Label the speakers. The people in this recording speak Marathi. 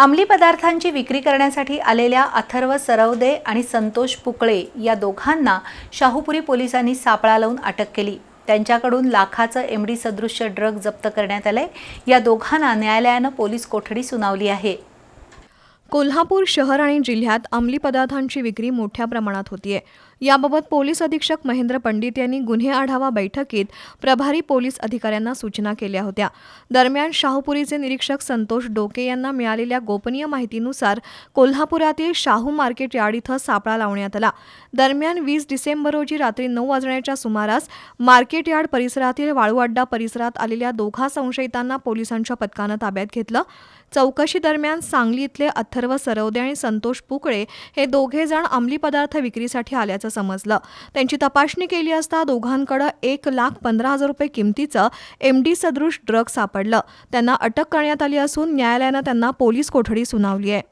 Speaker 1: अंमली पदार्थांची विक्री करण्यासाठी आलेल्या अथर्व सरवदे आणि संतोष पुकळे या दोघांना शाहूपुरी पोलिसांनी सापळा लावून अटक केली. त्यांच्याकडून लाखाचं एमडी सदृश्य ड्रग जप्त करण्यात आलंय. या दोघांना न्यायालयानं पोलीस कोठडी सुनावली आहे.
Speaker 2: कोल्हापूर शहर आणि जिल्ह्यात अंमली पदार्थांची विक्री मोठ्या प्रमाणात होतीये. याबाबत पोलीस अधीक्षक महेंद्र पंडित यांनी गुन्हे आढावा बैठकीत प्रभारी पोलीस अधिकाऱ्यांना सूचना केल्या होत्या. दरम्यान शाहूपुरीचे निरीक्षक संतोष डोके यांना मिळालेल्या गोपनीय माहितीनुसार कोल्हापुरातील शाहू मार्केट यार्ड इथं सापळा लावण्यात आला. दरम्यान वीस डिसेंबर रोजी रात्री नऊ वाजण्याच्या सुमारास मार्केट यार्ड परिसरातील वाळूअड्डा परिसरात आलेल्या दोघा संशयितांना पोलिसांच्या पथकानं ताब्यात घेतलं. चौकशी दरम्यान सांगली इथले अथर्व सरवदे आणि संतोष पुकळे हे दोघे जण अंमली पदार्थ विक्रीसाठी आल्याचं समजलं. त्यांची तपासणी केली असता दोघांकडं एक लाख पंधरा हजार रुपये किमतीचं एमडी सदृश ड्रग सापडलं. त्यांना अटक करण्यात आली असून न्यायालयानं त्यांना पोलीस कोठडी सुनावली आहे.